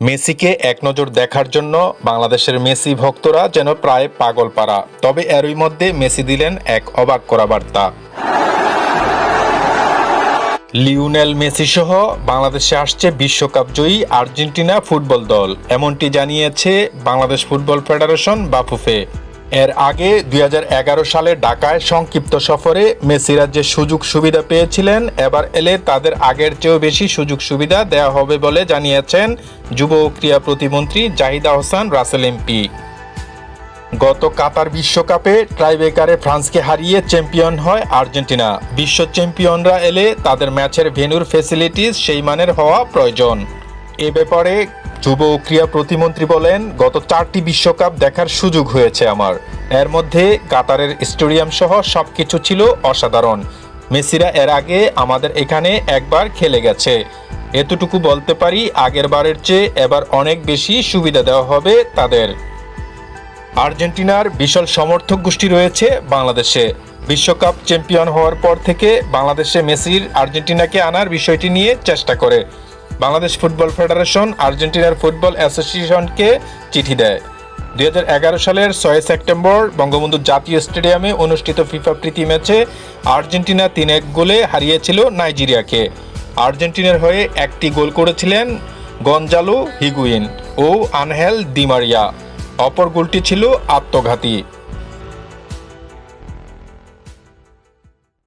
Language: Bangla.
মেসিকে এক নজর দেখার জন্য বাংলাদেশের মেসি ভক্তরা যেন প্রায় পাগল পারা তবে এরই মধ্যে মেসি দিলেন এক অবাক করা বার্তা। লিওনেল মেসি সহ বাংলাদেশে আসছে বিশ্বকাপ জয়ী আর্জেন্টিনা ফুটবল দল। এমনটি জানিয়েছে বাংলাদেশ ফুটবল ফেডারেশন বাফুফে। এর আগে দুই হাজার এগারো সালে ঢাকায় সংক্ষিপ্ত সফরে মেসিরা যে সুযোগ সুবিধা পেয়েছিলেন। এবার এলে তাদের আগের চেয়েও বেশি সুযোগ সুবিধা দেওয়া হবে বলে জানিয়েছেন যুব ও ক্রীড়া প্রতিমন্ত্রী জাহিদা হোসেন রাসেল এমপি। গত কাতার বিশ্বকাপে ট্রাইবেকারে ফ্রান্সকে হারিয়ে চ্যাম্পিয়ন হয় আর্জেন্টিনা। বিশ্ব চ্যাম্পিয়নরা এলে তাদের ম্যাচের ভেন্যুর ফেসিলিটিস সেই মানের হওয়া প্রয়োজন। এ ব্যাপারে যুব ও ক্রীড়া প্রতিমন্ত্রী বলেন, গত চারটি বিশ্বকাপ দেখার সুযোগ হয়েছে আমার। এর মধ্যে কাতারের স্টেডিয়াম সহ সবকিছু ছিল অসাধারণ। মেসিরা এর আগে আমাদের এখানে একবার খেলে গেছে। এতটুকু বলতে পারি, আগের বারের চেয়ে এবার অনেক বেশি সুবিধা দেওয়া হবে তাদের। আর্জেন্টিনার বিশাল সমর্থক গোষ্ঠী রয়েছে বাংলাদেশে। বিশ্বকাপ চ্যাম্পিয়ন হওয়ার পর থেকে বাংলাদেশে মেসির আর্জেন্টিনাকে আনার বিষয়টি নিয়ে চেষ্টা করে। বাংলাদেশ ফুটবল ফেডারেশন আর্জেন্টিনার ফুটবল অ্যাসোসিয়েশনকে চিঠি দেয়। দু হাজার এগারো সালের ছয় সেপ্টেম্বর বঙ্গবন্ধু জাতীয় স্টেডিয়ামে অনুষ্ঠিত ফিফা প্রীতি ম্যাচে আর্জেন্টিনা তিন এক গোলে হারিয়েছিল নাইজেরিয়াকে। আর্জেন্টিনার হয়ে একটি গোল করেছিলেন গঞ্জালো হিগুইন ও আনহেল দিমারিয়া অপর গোলটি ছিল আত্মঘাতী।